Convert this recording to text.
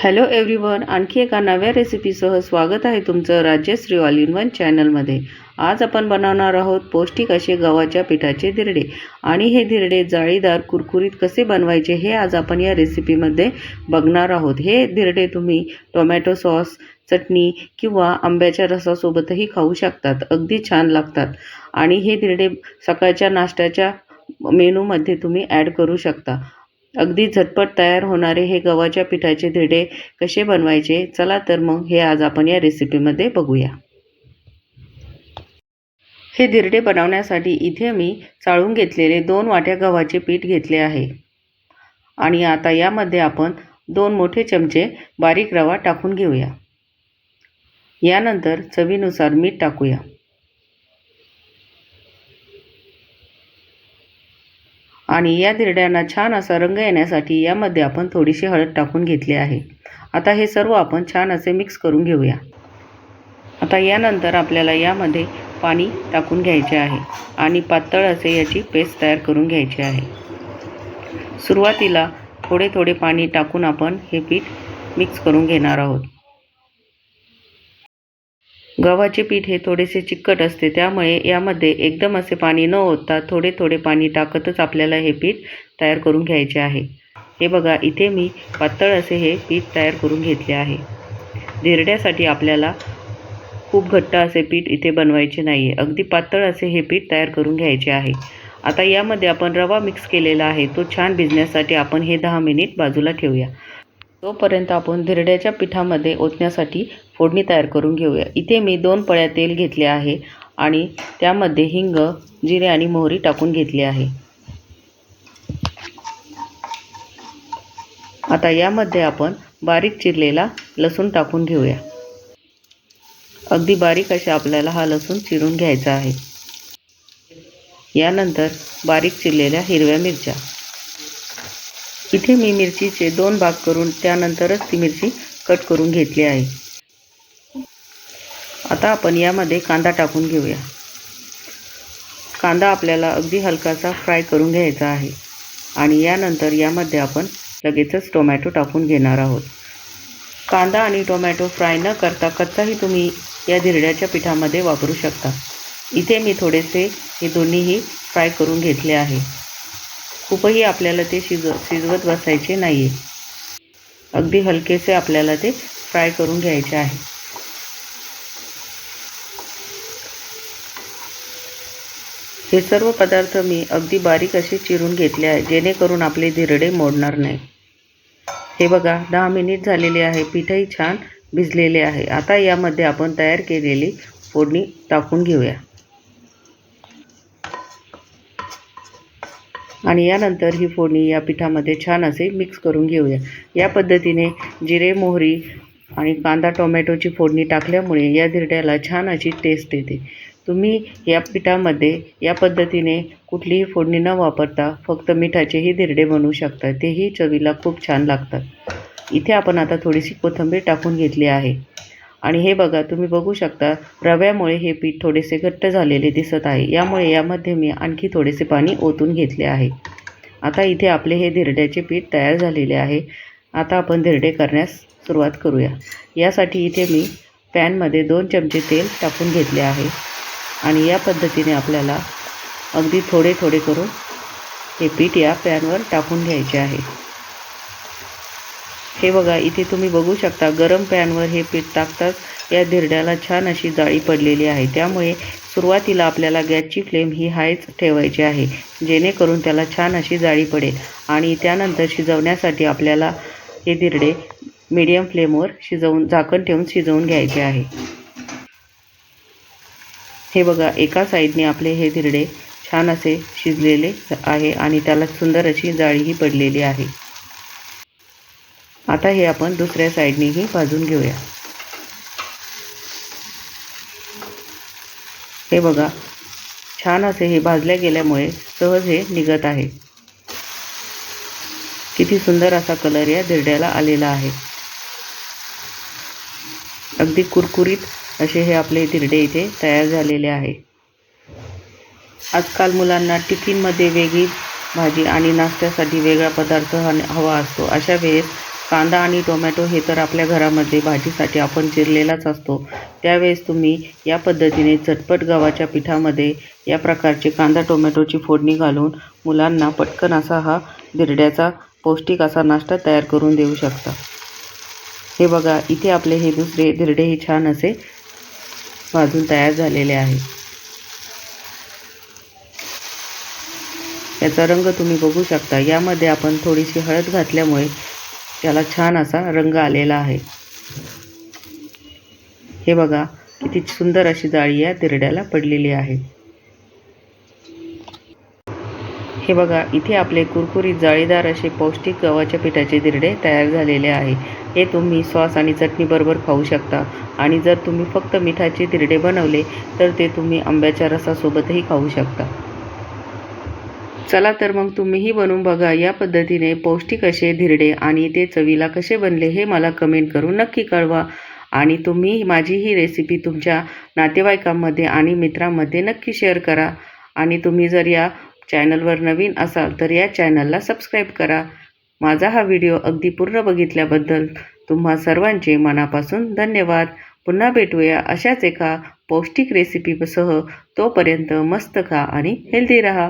Hello everyone आणखी एका नव्या रेसिपीसह स्वागत आहे तुमचं राजश्री ऑल इन वन चॅनलमध्ये. आज आपण बनवणार आहोत पौष्टिक असे गव्हाच्या पिठाचे धिरडे. आणि हे धिरडे जाळीदार कुरकुरीत कसे बनवायचे हे आज आपण या रेसिपीमध्ये बघणार आहोत. हे धिरडे तुम्ही टोमॅटो सॉस चटणी किंवा आंब्याच्या रसासोबतही खाऊ शकतात. अगदी छान लागतात. आणि हे धिरडे सकाळच्या नाश्त्याच्या मेनूमध्ये तुम्ही ॲड करू शकता. अगदी झटपट तयार होणारे हे गव्हाच्या पिठाचे धिरडे कसे बनवायचे? चला तर मग हे आज आपण या रेसिपीमध्ये बघूया. हे धिरडे बनवण्यासाठी इथे मी चाळून घेतलेले दोन वाट्या गव्हाचे पीठ घेतले आहे. आणि आता यामध्ये आपण दोन मोठे चमचे बारीक रवा टाकून घेऊया. यानंतर चवीनुसार मीठ टाकूया. आणि या धिरड्यांना छान असा रंग येण्यासाठी यामध्ये आपण थोडीशी हळद टाकून घेतली आहे. आता हे सर्व आपण छान असे मिक्स करून घेऊया. आता यानंतर आपल्याला यामध्ये पाणी टाकून घ्यायचे आहे आणि पातळ असे याची पेस्ट तयार करून घ्यायची आहे. सुरुवातीला थोडे थोडे पाणी टाकून आपण हे पीठ मिक्स करून घेणार आहोत. गव्हाचे पीठ हे थोडेसे चिकट असते त्यामुळे यामध्ये एकदम असे पाणी न ओतता थोडे थोडे पाणी टाकतच आपल्याला हे पीठ तयार करून घ्यायचे आहे. हे बघा इथे मी पातळ असे हे पीठ तयार करून घेतले आहे. धिरड्यासाठी आपल्याला खूप घट्ट असे पीठ इथे बनवायचे नाही आहे अगदी पातळ असे हे पीठ तयार करून घ्यायचे आहे. आता यामध्ये आपण रवा मिक्स केलेला आहे तो छान भिजण्यासाठी आपण हे दहा मिनिट बाजूला ठेवूया. तोपर्यंत आपण धिरड्याच्या पिठामध्ये ओतण्यासाठी फोडणी तयार करून घेऊया. इथे मी दोन पळ्या तेल घेतले आहे आणि त्यामध्ये हिंग जिरे आणि मोहरी टाकून घेतली आहे. आता यामध्ये आपण बारीक चिरलेला लसूण टाकून घेऊया. अगदी बारीक अशा आपल्याला हा लसूण चिरून घ्यायचा आहे. यानंतर बारीक चिरलेल्या हिरव्या मिरच्या. इथे मी मिरचीचे दोन भाग करून त्यानंतरच ती मिरची कट करून घेतली आहे. आता आपण यामध्ये कांदा टाकून घेऊया. कांदा आपल्याला अगदी हलकासा फ्राय करून घ्यायचा आहे आणि यानंतर यामध्ये आपण लगेचच टोमॅटो टाकून घेणार आहोत. कांदा आणि टोमॅटो फ्राय न करता कच्चाही तुम्ही या धिरड्याच्या पिठामध्ये वापरू शकता. इथे मी थोडेसे हे दोन्हीही फ्राय करून घेतले आहे. खूपही आपल्याला ते शिज शिजवत बसायचे नाही आहे अगदी हलकेसे आपल्याला ते फ्राय करून घ्यायचे आहे. हे सर्व पदार्थ मी अगदी बारीक असे चिरून घेतले आहे जेणेकरून आपले धिरडे मोडणार नाही. हे बघा दहा मिनिट झालेले आहे पीठही छान भिजलेले आहे. आता यामध्ये आपण तयार केलेली फोडणी टाकून घेऊया. आणि यानंतर ही फोडणी या पिठामध्ये छान असे मिक्स करून घेऊया. या पद्धतीने जिरे मोहरी आणि कांदा टोमॅटोची फोडणी टाकल्यामुळे या धिरड्याला छान अशी टेस्ट येते. तुम्ही या पिठामध्ये या पद्धतीने कुठलीही फोडणी न वापरता फक्त मिठाचेही धिरडे बनवू शकता. तेही चवीला खूप छान लागतात. इथे आपण आता थोडीशी कोथिंबीर टाकून घेतली आहे. आणि हे बघा तुम्ही बघू शकता रव्यामुळे हे पीठ थोडेसे घट्ट झालेले दिसत आहे. यामुळे यामध्ये मी आणखी थोडेसे पाणी ओतून घेतले आहे. आता इथे आपले हे धिरड्याचे पीठ तयार झालेले आहे. आता आपण धिरडे करण्यास सुरुवात करूया. यासाठी इथे मी पॅनमध्ये दोन चमचे तेल टाकून घेतले आहे. आणि या पद्धतीने आपल्याला अगदी थोडे थोडे करून हे पीठ या पॅनवर टाकून घ्यायचे आहे. हे बघा इथे तुम्ही बघू शकता गरम पॅनवर हे पीठ टाकताच या धिरड्याला छान अशी जाळी पडलेली आहे. त्यामुळे सुरुवातीला आपल्याला गॅसची फ्लेम ही हायच ठेवायची आहे जेणेकरून त्याला छान अशी जाळी पडेल. आणि त्यानंतर शिजवण्यासाठी आपल्याला हे धिरडे मीडियम फ्लेमवर शिजवून झाकण ठेवून शिजवून घ्यायचे आहे. हे बघा एका साईडने आपले हे धिरडे छान असे शिजलेले आहे आणि त्याला सुंदर अशी जाळीही पडलेली आहे. आता हे आपण दुसऱ्या साईडनेही भाजून घेऊया. हे बघा छान असे हे भाजल्या गेल्यामुळे सहज हे निघत आहे. किती सुंदर असा कलर या धिरड्याला आलेला आहे. अगदी कुरकुरीत असे हे आपले धिरडे इथे तयार झालेले आहे. आजकाल मुलांना टिफिनमध्ये वेगळी भाजी आणि नाश्त्यासाठी वेगळा पदार्थ हवा असतो. अशा वेळेस कांदा आणि टोमॅटो हे तर आपल्या घरामध्ये भाजीसाठी आपण चिरलेलाच असतो. त्यावेळेस तुम्ही या पद्धतीने झटपट गव्हाच्या पिठामध्ये या प्रकारचे कांदा टोमॅटोची फोडणी घालून मुलांना पटकन असा हा धिरड्याचा पौष्टिक असा नाश्ता तयार करून देऊ शकता. हे बघा इथे आपले हे दुसरे धिरडे हे छान असे भाजून तयार झालेले आहे. याचा रंग तुम्ही बघू शकता. यामध्ये आपण थोडीशी हळद घातल्यामुळे त्याला छान असा रंग आलेला आहे. हे बघा किती सुंदर अशी जाळी या तिरड्याला पडलेली आहे. हे बघा इथे आपले कुरकुरीत जाळीदार असे पौष्टिक गव्हाच्या पिठाचे दिरडे तयार झालेले आहे. हे तुम्ही सॉस आणि चटणीबरोबर खाऊ शकता. आणि जर तुम्ही फक्त मिठाचे दिरडे बनवले तर ते तुम्ही आंब्याच्या रसासोबतही खाऊ शकता. चला तर मग तुम्हीही बनवून बघा या पद्धतीने पौष्टिक असे धिरडे आणि ते चवीला कसे बनले हे मला कमेंट करून नक्की कळवा. आणि तुम्ही माझी ही रेसिपी तुमच्या नातेवाईकांमध्ये आणि मित्रांमध्ये नक्की शेअर करा. आणि तुम्ही जर या चॅनलवर नवीन असाल तर या चॅनलला सबस्क्राईब करा. माझा हा व्हिडिओ अगदी पूर्ण बघितल्याबद्दल तुम्हा सर्वांचे मनापासून धन्यवाद. पुन्हा भेटूया अशाच एका पौष्टिक रेसिपीसह तोपर्यंत मस्त खा आणि हेल्दी रहा.